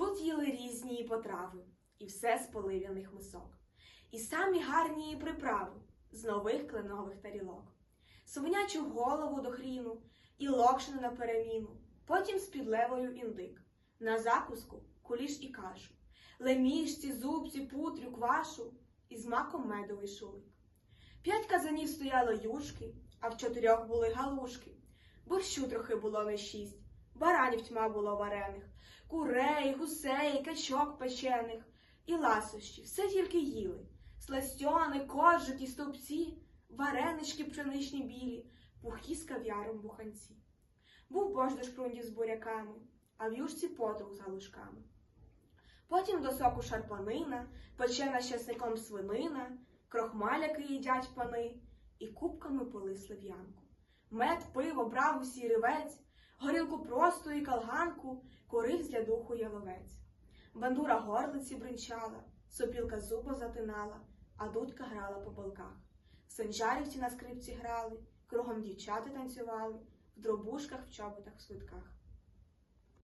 Тут їли різні потрави, і все з полив'яних мисок, і самі гарні приправи з нових кленових тарілок, свинячу голову до хріну і локшину на переміну, потім з підлевою індик, на закуску куліш і кашу, лемішці, зубці, путрю, квашу і з маком медовий шулик. П'ять казанів стояло юшки, а в чотирьох були галушки. Борщу трохи було не шість, баранів тьма було варених, курей, гусей, качок печених і ласощі, все тільки їли. Сластьони, коржики, стовпці, варенички пшеничні білі, пухкі з кав'яром буханці. Був борщ до з буряками, а в юшці потрух з галушками. Потім до соку шарпанина, печена з часником свинина, крохмаляки їдять пани, і кубками пили слив'янку. Мед, пиво, брав усі ривець, горілку просто і калганку, курив для духу яловець. Бандура горлиці бринчала, сопілка зуба затинала, а дудка грала по полках. Санчарівці на скрипці грали, кругом дівчата танцювали, в дробушках, в чоботах, в свитках.